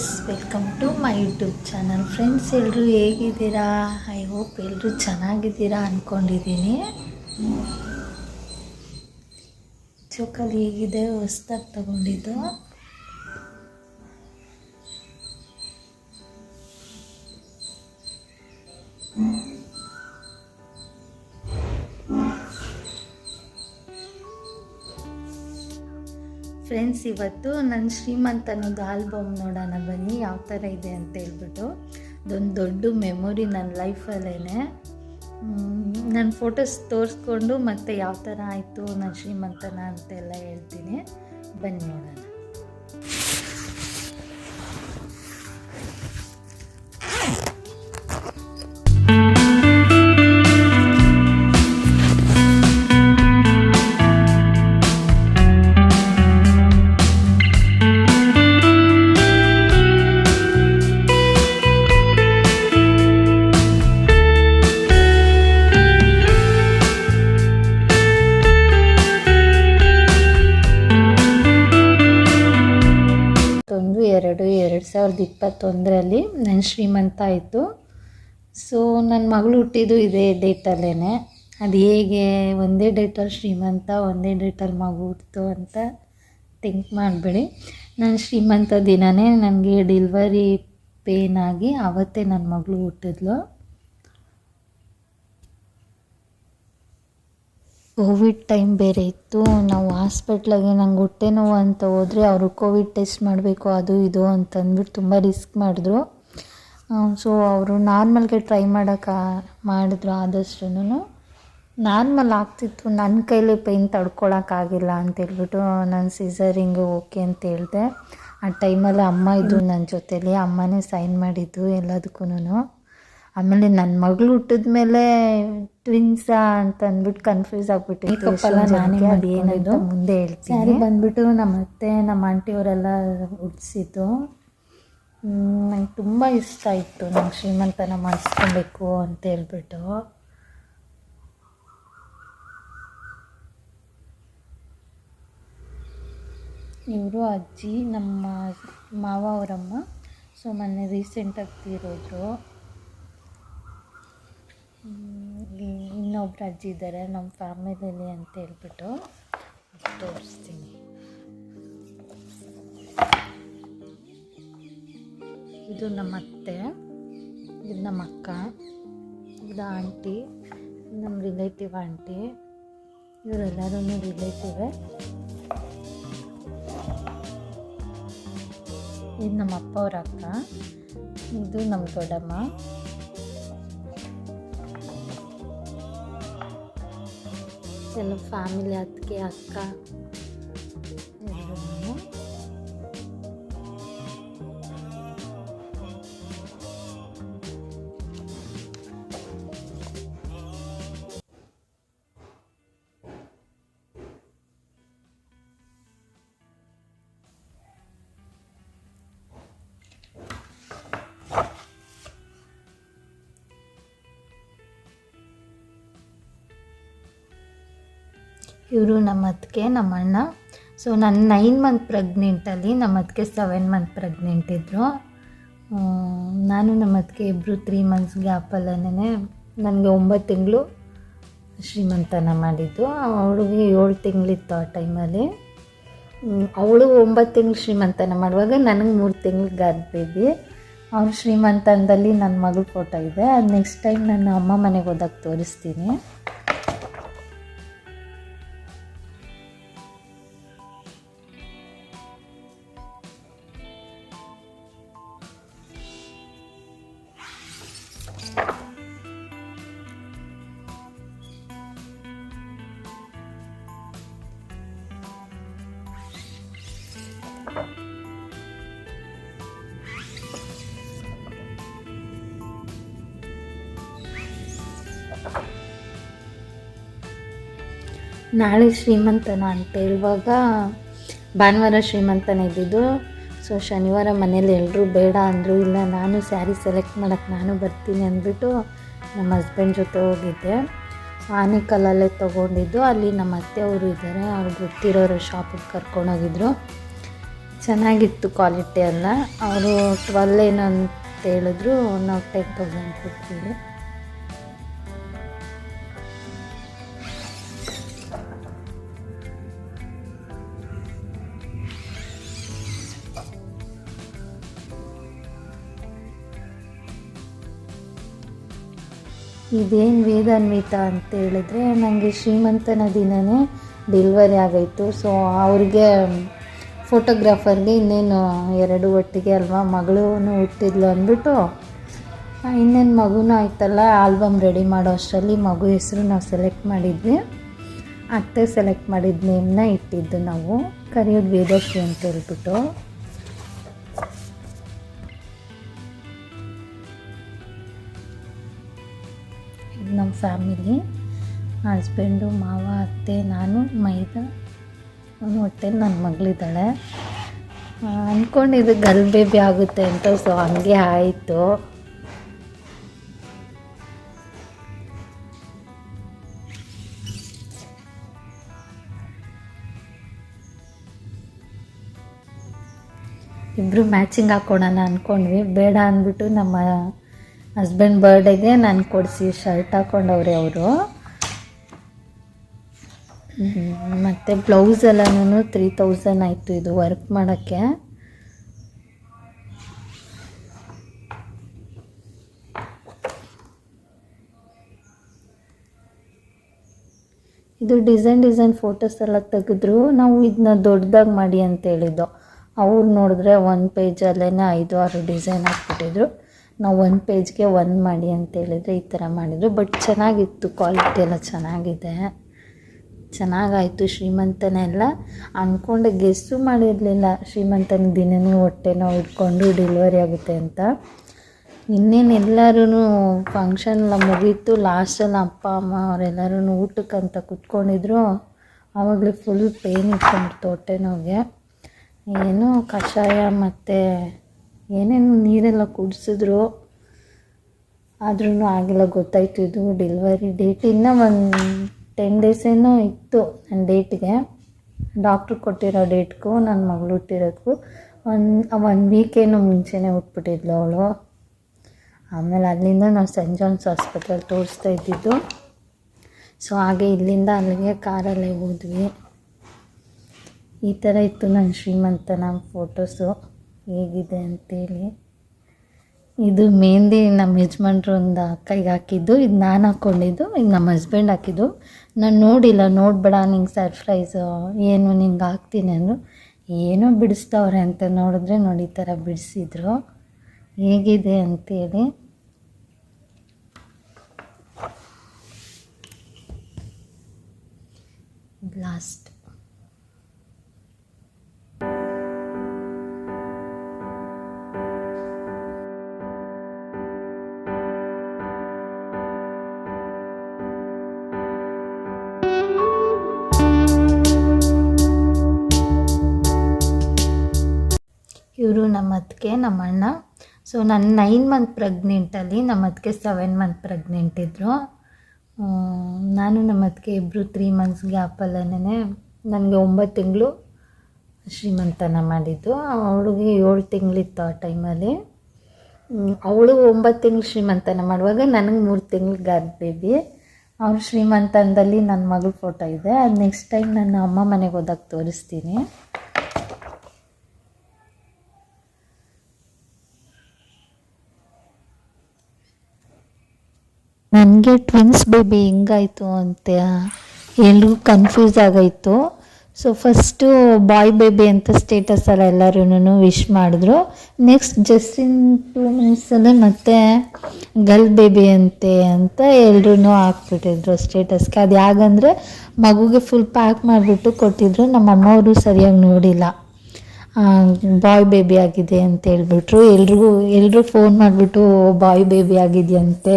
Guys welcome to my YouTube channel friends ಎಲ್ಲರೂ ಹೇಗಿದ್ದೀರಾ? I hope ಎಲ್ಲರೂ ಚೆನ್ನಾಗಿದ್ದೀರಾ ಅಂದ್ಕೊಂಡಿದ್ದೀನಿ ಚೌಕಲ್ಲಿ ಹೇಗಿದೆ? ಹೊಸ್ದಾಗಿ ತಗೊಂಡಿದ್ದು. ಫ್ರೆಂಡ್ಸ್, ಇವತ್ತು ನನ್ನ ಶ್ರೀಮಂತ ಅನ್ನೋದು ಆಲ್ಬಮ್ ನೋಡೋಣ ಬನ್ನಿ. ಯಾವ ಥರ ಇದೆ ಅಂತ ಹೇಳ್ಬಿಟ್ಟು. ಅದೊಂದು ದೊಡ್ಡ ಮೆಮೊರಿ ನನ್ನ ಲೈಫಲ್ಲೇ ನನ್ನ ಫೋಟೋಸ್ ತೋರಿಸ್ಕೊಂಡು ಮತ್ತು ಯಾವ ಥರ ಆಯಿತು ನನ್ನ ಶ್ರೀಮಂತನ ಅಂತೆಲ್ಲ ಹೇಳ್ತೀನಿ. ಬನ್ನಿ ನೋಡೋಣ. ಒಂದು ಎರಡು ಸಾವಿರದ ಇಪ್ಪತ್ತೊಂದರಲ್ಲಿ ನನ್ನ ಶ್ರೀಮಂತ ಆಯಿತು. ಸೊ ನನ್ನ ಮಗಳು ಹುಟ್ಟಿದ್ದು ಇದೇ ಡೇಟಲ್ಲೇ ಅದು ಹೇಗೆ, ಒಂದೇ ಡೇಟಲ್ಲಿ ಶ್ರೀಮಂತ, ಒಂದೇ ಡೇಟಲ್ಲಿ ಮಗು ಹುಟ್ಟಿತು ಅಂತ ಥಿಂಕ್ ಮಾಡಬೇಡಿ. ನನ್ನ ಶ್ರೀಮಂತ ದಿನವೇ ನನಗೆ ಡಿಲ್ವರಿ ಪೇನ್ ಆಗಿ ಆವತ್ತೇ ನನ್ನ ಮಗಳು ಹುಟ್ಟಿದ್ಲು. ಕೋವಿಡ್ ಟೈಮ್ ಬೇರೆ ಇತ್ತು. ನಾವು ಹಾಸ್ಪಿಟ್ಲಾಗೆ ನಂಗೆ ಹೊಟ್ಟೆ ನೋವು ಅಂತ ಹೋದರೆ ಅವರು ಕೋವಿಡ್ ಟೆಸ್ಟ್ ಮಾಡಬೇಕು, ಅದು ಇದು ಅಂತ ಅಂದ್ಬಿಟ್ಟು ತುಂಬ ರಿಸ್ಕ್ ಮಾಡಿದ್ರು. ಸೊ ಅವರು ನಾರ್ಮಲ್ಗೆ ಟ್ರೈ ಮಾಡೋಕೆ ಮಾಡಿದ್ರು ಆದಷ್ಟು ನಾರ್ಮಲ್ ಆಗ್ತಿತ್ತು. ನನ್ನ ಕೈಲಿ ಪೈನ್ ತಡ್ಕೊಳಕ್ಕಾಗಿಲ್ಲ ಅಂತೇಳ್ಬಿಟ್ಟು ನಾನು ಸಿಸರಿಂಗು ಓಕೆ ಅಂತ ಹೇಳಿದೆ. ಆ ಟೈಮಲ್ಲಿ ಅಮ್ಮ ಇದ್ದು ನನ್ನ ಜೊತೇಲಿ. ಅಮ್ಮನೇ ಸೈನ್ ಮಾಡಿದ್ದು ಎಲ್ಲದಕ್ಕೂ ಆಮೇಲೆ ನನ್ನ ಮಗಳು ಹುಟ್ಟಿದ ಮೇಲೆ ಟ್ವಿನ್ಸಾ ಅಂತ ಅಂದ್ಬಿಟ್ಟು ಕನ್ಫ್ಯೂಸ್ ಆಗ್ಬಿಟ್ಟಿತ್ತು. ಅದೇನದು ಮುಂದೆ ಹೇಳ್ತೀನಿ. ಬಂದ್ಬಿಟ್ಟು ನಮ್ಮ ಅತ್ತೆ ನಮ್ಮ ಆಂಟಿಯವರೆಲ್ಲ ಹುಟ್ಟಿಸಿದ್ದು. ನಂಗೆ ತುಂಬ ಇಷ್ಟ ಇತ್ತು ನಂಗೆ ಶ್ರೀಮಂತನ ಮಾಡಿಸ್ಕೊಬೇಕು ಅಂತ ಹೇಳ್ಬಿಟ್ಟು. ಇವರು ಅಜ್ಜಿ ನಮ್ಮ ಮಾವ ಅವರಮ್ಮ. ಸೊ ಮೊನ್ನೆ ರೀಸೆಂಟಾಗಿ ತೀರೋದ್ರು. ಇನ್ನೊಬ್ರು ಅಜ್ಜಿ ಇದ್ದಾರೆ, ನಮ್ಮ ಫ್ಯಾಮಿಲಿಯಲ್ಲಿ ಅಂತ ಹೇಳ್ಬಿಟ್ಟು ತೋರಿಸ್ತೀನಿ. ಇದು ನಮ್ಮ ಅತ್ತೆ, ಇದು ನಮ್ಮ ಅಕ್ಕ, ಇದು ಆಂಟಿ ನಮ್ಮ ರಿಲೇಟಿವ್ ಆಂಟಿ ಇವರೆಲ್ಲರೂ ರಿಲೇಟಿವೇ ಇದು ನಮ್ಮ ಅಪ್ಪ ಅವ್ರ ಅಕ್ಕ, ಇದು ನಮ್ಮ ದೊಡ್ಡಮ್ಮ. ಎಲ್ಲ ಫ್ಯಾಮಿಲಿ ಅದಕ್ಕೆ ಅಕ್ಕ ಇವರು ನಮ್ಮ ಅತ್ತಿಗೆ ನಮ್ಮ ಅಣ್ಣ ಸೊ ನಾನು ನೈನ್ ಮಂತ್ ಪ್ರೆಗ್ನೆಂಟಲ್ಲಿ ನಮ್ಮ ಅತ್ತಿಗೆ ಸೆವೆನ್ ಮಂತ್ ಪ್ರೆಗ್ನೆಂಟ್ ಇದ್ದರು ನಾನು ನಮ್ಮ ಅತ್ತಿಗೆ ಇಬ್ಬರು ತ್ರೀ ಮಂತ್ಸ್ ಗ್ಯಾಪಲ್ಲೇ ನನಗೆ ಒಂಬತ್ತು ತಿಂಗಳು ಶ್ರೀಮಂತನ ಮಾಡಿದ್ದು. ಅವಳಿಗೆ ಏಳು ತಿಂಗಳಿತ್ತು ಆ ಟೈಮಲ್ಲಿ ಅವಳು ಒಂಬತ್ತು ತಿಂಗಳು ಶ್ರೀಮಂತನ ಮಾಡುವಾಗ ನನಗೆ ಮೂರು ತಿಂಗಳು ಗಾದ್ ಬೇಬಿ ಶ್ರೀಮಂತನದಲ್ಲಿ ನನ್ನ ಮಗಳು ಫೋಟೋ ಇದೆ. ಅದು ನೆಕ್ಸ್ಟ್ ಟೈಮ್ ನನ್ನ ಅಮ್ಮ ಮನೆಗೆ ಹೋದಾಗ ತೋರಿಸ್ತೀನಿ. ನಾಳೆ ಶ್ರೀಮಂತನ ಅಂತ ಹೇಳುವಾಗ ಭಾನುವಾರ ಶ್ರೀಮಂತನ ಇದ್ದಿದ್ದು. ಸೊ ಶನಿವಾರ ಮನೇಲಿ ಎಲ್ಲರೂ ಬೇಡ ಅಂದರು, ಇಲ್ಲ ನಾನು ಸ್ಯಾರಿ ಸೆಲೆಕ್ಟ್ ಮಾಡೋಕ್ಕೆ ನಾನು ಬರ್ತೀನಿ ಅಂದ್ಬಿಟ್ಟು ನಮ್ಮ ಹಸ್ಬೆಂಡ್ ಜೊತೆ ಹೋಗಿದ್ದೆ. ಆನೆಕಲ್ಲಲ್ಲೇ ತೊಗೊಂಡಿದ್ದು. ಅಲ್ಲಿ ನಮ್ಮ ಅತ್ತೆ ಅವರು ಇದ್ದಾರೆ ಅವ್ರು ಗೊತ್ತಿರೋರು ಶಾಪಿಗೆ ಕರ್ಕೊಂಡೋಗಿದ್ರು. ಚೆನ್ನಾಗಿತ್ತು ಕ್ವಾಲಿಟಿ ಎಲ್ಲ. ಅವರು ಟ್ವೆಲ್ ಏನಂತ ಹೇಳಿದ್ರು, ನಾವು ಟೆನ್ ತೌಸಂಡ್ ಕೊಡ್ತೀವಿ. ಇದೇನು ವೇದಾನ್ವಿತ ಅಂತ ಹೇಳಿದ್ರೆ ನನಗೆ ಶ್ರೀಮಂತನ ದಿನವೇ ಡೆಲಿವರಿ ಆಗೋಯಿತು. ಸೊ ಅವ್ರಿಗೆ ಫೋಟೋಗ್ರಾಫರ್ಗೆ ಇನ್ನೇನು ಎರಡು ಒಟ್ಟಿಗೆ ಅಲ್ವಾ ಮಗಳು ಹುಟ್ಟಿದ್ಲು ಅಂದ್ಬಿಟ್ಟು ಇನ್ನೇನು ಮಗುನೂ ಆಯ್ತಲ್ಲ, ಆಲ್ಬಮ್ ರೆಡಿ ಮಾಡೋ ಅಷ್ಟರಲ್ಲಿ ಮಗು ಹೆಸರು ನಾವು ಸೆಲೆಕ್ಟ್ ಮಾಡಿದ್ವಿ. ಅತ್ತೆ ಸೆಲೆಕ್ಟ್ ಮಾಡಿದ ನೇಮ್ನ ಇಟ್ಟಿದ್ದು ನಾವು. ಕರೆಯೋದು ವೇದಶ್ರೀ ಅಂತ ಹೇಳ್ಬಿಟ್ಟು. ನಮ್ಮ ಫ್ಯಾಮಿಲಿ, ಹಸ್ಬೆಂಡು, ಮಾವ, ಅತ್ತೆ, ನಾನು, ಮೈದ ಹೊಟ್ಟೆಲಿ ನನ್ನ ಮಗಳಿದ್ದಾಳೆ. ಅಂದ್ಕೊಂಡಿದ್ದು ಗರ್ಲ್ ಬೇಬಿ ಆಗುತ್ತೆ ಅಂತ, ಸೊ ಹಂಗೆ ಆಯಿತು. ಇಬ್ಬರು ಮ್ಯಾಚಿಂಗ್ ಹಾಕ್ಕೊಳೋಣ ಅಂದ್ಕೊಂಡ್ವಿ ಬೇಡ ಅಂದ್ಬಿಟ್ಟು ನಮ್ಮ ಹಸ್ಬೆಂಡ್ ಬರ್ಡೇಗೆ ನಾನು ಕೊಡಿಸಿ ಶರ್ಟ್ ಹಾಕೊಂಡವ್ರೆ ಅವರು. ಮತ್ತು ಬ್ಲೌಸ್ ಎಲ್ಲನೂ ತ್ರೀ ತೌಸಂಡ್ ಆಯಿತು ಇದು ವರ್ಕ್ ಮಾಡೋಕ್ಕೆ. ಇದು ಡಿಸೈನ್ ಡಿಸೈನ್ ಫೋಟೋಸ್ ಎಲ್ಲ ತೆಗೆದ್ರು. ನಾವು ಇದನ್ನ ದೊಡ್ಡದಾಗಿ ಮಾಡಿ ಅಂತ ಹೇಳಿದ್ದು. ಅವ್ರು ನೋಡಿದ್ರೆ ಒಂದು ಪೇಜಲ್ಲೇ ಐದು, ಆರು ಡಿಸೈನ್ ಹಾಕ್ಬಿಟ್ಟಿದ್ರು. ನಾವು ಒಂದು ಪೇಜ್ಗೆ ಒಂದು ಮಾಡಿ ಅಂತ ಹೇಳಿದ್ರೆ ಈ ಥರ ಮಾಡಿದರು. ಬಟ್ ಚೆನ್ನಾಗಿತ್ತು ಕ್ವಾಲಿಟಿ ಎಲ್ಲ ಚೆನ್ನಾಗಿದೆ. ಚೆನ್ನಾಗಾಯಿತು ಶ್ರೀಮಂತನೇ ಎಲ್ಲ ಅಂದ್ಕೊಂಡೆ ಗೆಸ್ಸು ಮಾಡಿರಲಿಲ್ಲ. ಶ್ರೀಮಂತನ ದಿನವೂ ಹೊಟ್ಟೆ ನಾವು ಇಟ್ಕೊಂಡು ಡೆಲಿವರಿ ಆಗುತ್ತೆ ಅಂತ. ಇನ್ನೇನು ಎಲ್ಲರೂ ಫಂಕ್ಷನ್ ಎಲ್ಲ ಮುಗೀತು. ಲಾಸ್ಟಲ್ಲಿ ಅಪ್ಪ, ಅಮ್ಮ ಅವರೆಲ್ಲರೂ ಊಟಕ್ಕಂತ ಕುತ್ಕೊಂಡಿದ್ರು. ಆವಾಗಲೇ ಫುಲ್ ಪೇನ್ ಇಟ್ಕೊಂಡ್ಬಿಡ್ತು ಹೊಟ್ಟೆ ನೋವಿಗೆ ಏನು ಕಷಾಯ ಮತ್ತು ಏನೇನು ನೀರೆಲ್ಲ ಕುಡಿಸಿದ್ರು ಆದ್ರೂ ಆಗಿಲ್ಲ, ಗೊತ್ತಾಯ್ತು. ಇದು ಡೆಲಿವರಿ ಡೇಟ್ ಇನ್ನೂ ಒಂದು ಟೆನ್ ಡೇಸ್ ಏನೋ ಇತ್ತು ನನ್ನ ಡೇಟ್ಗೆ ಡಾಕ್ಟ್ರ್ ಕೊಟ್ಟಿರೋ ಡೇಟ್ಗೂ ನನ್ನ ಮಗಳು ಹುಟ್ಟಿರೋದಕ್ಕೂ ಒಂದು ಒನ್ ವೀಕೇನು ಮುಂಚೆನೇ ಹುಟ್ಬಿಟ್ಟಿದ್ಲು ಅವಳು. ಆಮೇಲೆ ಅಲ್ಲಿಂದ ನಾವು ಸೆಂಟ್ ಜಾನ್ಸ್ ಹಾಸ್ಪಿಟಲ್ ತೋರಿಸ್ತಾ ಇದ್ದಿದ್ದು. ಸೊ ಹಾಗೆ ಇಲ್ಲಿಂದ ಅಲ್ಲಿಗೆ ಕಾರಲ್ಲೇ ಹೋದ್ವಿ. ಈ ಥರ ಇತ್ತು ನನ್ನ ಶ್ರೀಮಂತನ ಫೋಟೋಸು ಹೇಗಿದೆ ಅಂತೇಳಿ. ಇದು ಮೆಹಂದಿ ನಮ್ಮ ಯಜಮಾನ್ರು ಒಂದು ಕೈಗೆ ಹಾಕಿದ್ದು, ಇದು ನಾನು ಹಾಕ್ಕೊಂಡಿದ್ದು ಇದು ನಮ್ಮ ಹಸ್ಬೆಂಡ್ ಹಾಕಿದ್ದು. ನಾನು ನೋಡಿಲ್ಲ, ನೋಡ್ಬೇಡ, ನಿಂಗೆ ಸರ್ಪ್ರೈಸು ಏನು ನಿಂಗೆ ಹಾಕ್ತೀನಿ ಅಂದರು. ಏನೋ ಬಿಡಿಸ್ತವ್ರೆ ಅಂತ ನೋಡಿದ್ರೆ ನೋಡಿ ಈ ಥರ ಬಿಡಿಸಿದ್ರು. ಹೇಗಿದೆ ಅಂತೇಳಿ. ಬ್ಲಾಸ್ಟ್ ನಮ್ಮ ಅತ್ತಿಗೆ ನಮ್ಮ ಅಣ್ಣ ಸೊ ನಾನು ನೈನ್ ಮಂತ್ ಪ್ರೆಗ್ನೆಂಟಲ್ಲಿ ನಮ್ಮ ಅತ್ತಿಗೆ ಸೆವೆನ್ ಮಂತ್ ಪ್ರೆಗ್ನೆಂಟ್ ಇದ್ದರು ನಾನು ನಮ್ಮ ಅತ್ತಿಗೆ ಇಬ್ಬರು ತ್ರೀ ಮಂತ್ಸ್ ಗ್ಯಾಪಲ್ಲೇ ನನಗೆ ಒಂಬತ್ತು ತಿಂಗಳು ಶ್ರೀಮಂತನ ಮಾಡಿದ್ದು. ಅವಳಿಗೆ ಏಳು ತಿಂಗಳಿತ್ತು ಆ ಟೈಮಲ್ಲಿ ಅವಳು ಒಂಬತ್ತು ತಿಂಗಳು ಶ್ರೀಮಂತನ ಮಾಡುವಾಗ ನನಗೆ ಮೂರು ತಿಂಗಳು ಗರ್ಭ ಬೇಬಿ ಅವ್ರ ಶ್ರೀಮಂತನದಲ್ಲಿ ನನ್ನ ಮಗಳ ಫೋಟೋ ಇದೆ. ಅದು ನೆಕ್ಸ್ಟ್ ಟೈಮ್ ನನ್ನ ಅಮ್ಮ ಮನೆಗೆ ಹೋದಾಗ ತೋರಿಸ್ತೀನಿ. ನನಗೆ ಟ್ವಿನ್ಸ್ ಬೇಬಿ ಹೆಂಗಾಯಿತು ಅಂತ ಎಲ್ರಿಗೂ ಕನ್ಫ್ಯೂಸ್ ಆಗೋಯ್ತು ಸೊ ಫಸ್ಟು ಬಾಯ್ ಬೇಬಿ ಅಂತ ಸ್ಟೇಟಸಲ್ಲಿ ಎಲ್ಲರೂ ವಿಶ್ ಮಾಡಿದ್ರು. Next just in in two ಮಿನಿಟ್ಸಲ್ಲೇ ಮತ್ತೆ ಗರ್ಲ್ ಬೇಬಿ ಅಂತೆ ಅಂತ ಎಲ್ಲರೂ ಹಾಕ್ಬಿಟ್ಟಿದ್ರು ಸ್ಟೇಟಸ್ಗೆ ಅದು ಯಾಗಂದರೆ ಮಗುಗೆ ಫುಲ್ ಪ್ಯಾಕ್ ಮಾಡಿಬಿಟ್ಟು ಕೊಟ್ಟಿದ್ರು ನಮ್ಮ ಅಮ್ಮವರು ಸರಿಯಾಗಿ ನೋಡಿಲ್ಲ. ಬಾಯ್ ಬೇಬಿ ಆಗಿದೆ ಅಂತ ಹೇಳ್ಬಿಟ್ರು. ಎಲ್ರಿಗೂ ಎಲ್ಲರೂ ಫೋನ್ ಮಾಡಿಬಿಟ್ಟು ಬಾಯ್ ಬೇಬಿ ಆಗಿದೆಯಂತೆ.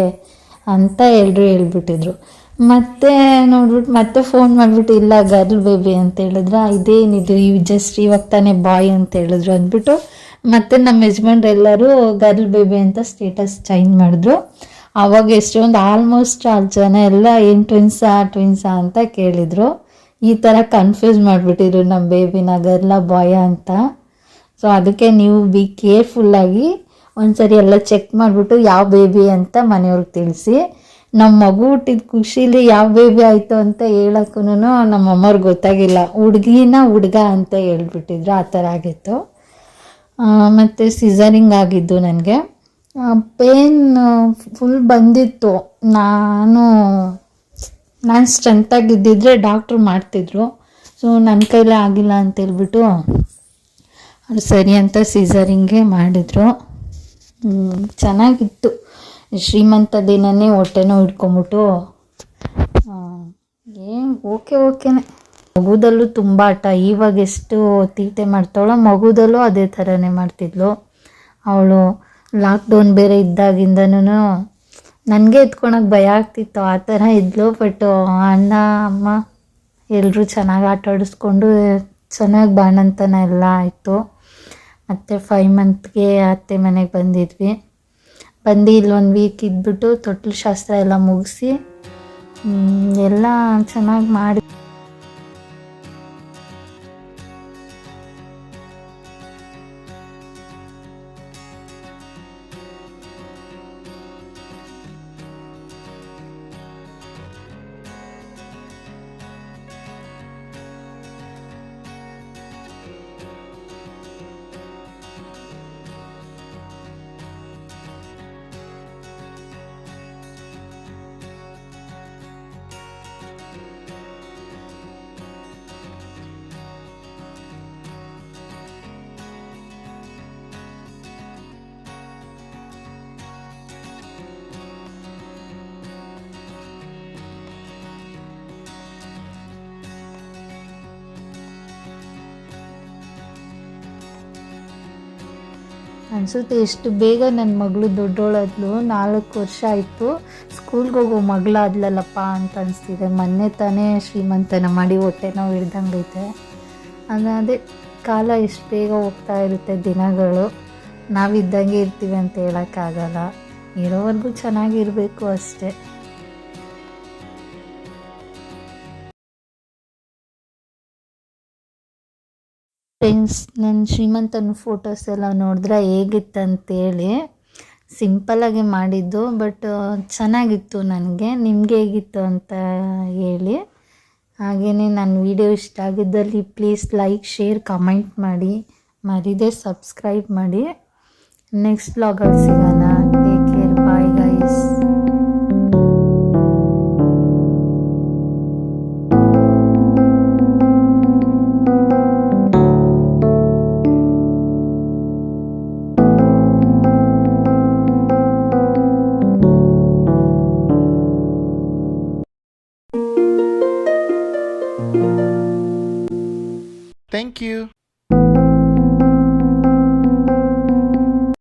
ಅಂತ ಎಲ್ಲರೂ ಹೇಳ್ಬಿಟ್ಟಿದ್ರು. ಮತ್ತೆ ನೋಡ್ಬಿಟ್ಟು ಮತ್ತೆ ಫೋನ್ ಮಾಡಿಬಿಟ್ಟು, ಇಲ್ಲ ಗರ್ಲ್ ಬೇಬಿ ಅಂತ ಹೇಳಿದ್ರು ಇದೇನಿದು ಇವ್ ಜಸ್ಟ್ ಇವಾಗ ತಾನೇ ಬಾಯ್ ಅಂತ ಹೇಳಿದ್ರು ಅಂದ್ಬಿಟ್ಟು, ಮತ್ತೆ ನಮ್ಮ ಯಜಮಾನ್ರು ಎಲ್ಲರೂ ಗರ್ಲ್ ಬೇಬಿ ಅಂತ ಸ್ಟೇಟಸ್ ಚೇಂಜ್ ಮಾಡಿದ್ರು. ಆವಾಗ ಎಷ್ಟೊಂದು ಆಲ್ಮೋಸ್ಟ್ ಆಲ್ ಜನ ಎಲ್ಲ, ಏನು ಟ್ವಿನ್ಸಾ ಟ್ವಿನ್ಸಾ ಅಂತ ಕೇಳಿದರು. ಈ ಥರ ಕನ್ಫ್ಯೂಸ್ ಮಾಡಿಬಿಟ್ಟಿದ್ರು ನಮ್ಮ ಬೇಬಿನ ಗರ್ಲ ಬಾಯ ಅಂತ. ಸೊ ಅದಕ್ಕೆ ನೀವು ಬಿ ಕೇರ್ಫುಲ್ಲಾಗಿ ಒಂದ್ಸರಿ ಎಲ್ಲ ಚೆಕ್ ಮಾಡಿಬಿಟ್ಟು ಯಾವ ಬೇಬಿ ಅಂತ ಮನೆಯವ್ರಿಗೆ ತಿಳಿಸಿ. ನಮ್ಮ ಮಗು ಹುಟ್ಟಿದ ಖುಷೀಲಿ ಯಾವ ಬೇಬಿ ಆಯಿತು ಅಂತ ಹೇಳೋಕ್ಕೂ ನಮ್ಮ ಅಮ್ಮವ್ರಿಗೆ ಗೊತ್ತಾಗಿಲ್ಲ. ಹುಡುಗಿನ ಹುಡುಗ ಅಂತ ಹೇಳ್ಬಿಟ್ಟಿದ್ರು, ಆ ಥರ ಆಗಿತ್ತು. ಮತ್ತು ಸಿಸರಿಂಗ್ ಆಗಿದ್ದು ನನಗೆ. ಪೇನ್ ಫುಲ್ ಬಂದಿತ್ತು. ನಾನು ನಾನು ಸ್ಟ್ರೆಂತಾಗಿದ್ದಿದ್ರೆ ಡಾಕ್ಟ್ರು ಮಾಡ್ತಿದ್ರು. ಸೊ ನನ್ನ ಕೈಲೇ ಆಗಿಲ್ಲ ಅಂತ ಅದು ಸರಿ ಅಂತ ಸೀಸರಿಂಗೇ ಮಾಡಿದರು. ಚೆನ್ನಾಗಿತ್ತು. ಶ್ರೀಮಂತ ದಿನನೇ ಹೊಟ್ಟೆನೋ ಹಿಡ್ಕೊಂಬಿಟ್ಟು ಏನು ಓಕೆ, ಓಕೆನೆ. ಮಗುದಲ್ಲೂ ತುಂಬ ಆಟ. ಇವಾಗ ಎಷ್ಟು ತೀಟೆ ಮಾಡ್ತಾಳೋ, ಮಗುದಲ್ಲೂ ಅದೇ ಥರನೇ ಮಾಡ್ತಿದ್ಲು. ಅವಳು ಲಾಕ್ಡೌನ್ ಬೇರೆ ಇದ್ದಾಗಿಂದನೂ ನನಗೆ ಎತ್ಕೊಳಕ್ಕೆ ಭಯ ಆಗ್ತಿತ್ತು. ಆ ಥರ ಇದ್ಲು ಬಟ್ ಅಣ್ಣ, ಅಮ್ಮ ಎಲ್ಲರೂ ಚೆನ್ನಾಗಿ ಆಟ ಆಡಿಸ್ಕೊಂಡು ಚೆನ್ನಾಗಿ ಬಾಣಂತನ ಎಲ್ಲ ಆಯಿತು. ಮತ್ತು ಫೈವ್ ಮಂತ್ಗೆ ಅತ್ತೆ ಮನೆಗೆ ಬಂದಿದ್ವಿ. ಬಂದು ಇಲ್ಲೊಂದು ವೀಕ್ ಇದ್ಬಿಟ್ಟು ತೊಟ್ಲು ಶಾಸ್ತ್ರ ಎಲ್ಲ ಮುಗಿಸಿ ಎಲ್ಲ ಚೆನ್ನಾಗಿ ಮಾಡಿ ಅನಿಸುತ್ತೆ ಎಷ್ಟು ಬೇಗ ನನ್ನ ಮಗಳು ದೊಡ್ಡೋಳಾದ್ಲು, ನಾಲ್ಕು ವರ್ಷ ಆಯಿತು, ಸ್ಕೂಲ್ಗೆ ಹೋಗೋ ಮಗಳಾದ್ಲಲ್ಲಪ್ಪ ಅಂತ ಅನಿಸ್ತಿದೆ. ಮೊನ್ನೆ ತಾನೇ ಶ್ರೀಮಂತನ ಮಾಡಿ ಹೊಟ್ಟೆ ನೋವು ಹಿಡ್ದಂಗೈತೆ. ಅದು, ಕಾಲ ಎಷ್ಟು ಬೇಗ ಹೋಗ್ತಾ ಇರುತ್ತೆ ದಿನಗಳು. ನಾವಿದ್ದಂಗೆ ಇರ್ತೀವಿ ಅಂತ ಹೇಳೋಕ್ಕಾಗಲ್ಲ. ಇರೋವರೆಗೂ ಚೆನ್ನಾಗಿರಬೇಕು ಅಷ್ಟೇ. ಫ್ರೆಂಡ್ಸ್ ನನ್ನ ಶ್ರೀಮಂತನ ಫೋಟೋಸ್ ಎಲ್ಲ ನೋಡಿದ್ರೆ ಹೇಗಿತ್ತಂತೇಳಿ ಸಿಂಪಲಾಗಿ ಮಾಡಿದ್ದು ಬಟ್ ಚೆನ್ನಾಗಿತ್ತು ನನಗೆ. ನಿಮಗೆ ಹೇಗಿತ್ತು ಅಂತ ಹೇಳಿ. ಹಾಗೆಯೇ ನನ್ನ ವಿಡಿಯೋ ಇಷ್ಟ ಆಗಿದ್ದಲ್ಲಿ ಪ್ಲೀಸ್ ಲೈಕ್ ಶೇರ್ ಕಮೆಂಟ್ ಮಾಡಿ. ಮರಿದೆ ಸಬ್ಸ್ಕ್ರೈಬ್ ಮಾಡಿ. ನೆಕ್ಸ್ಟ್ ಬ್ಲಾಗಲ್ಲಿ ಸಿಗೋಣ. Take care bye guys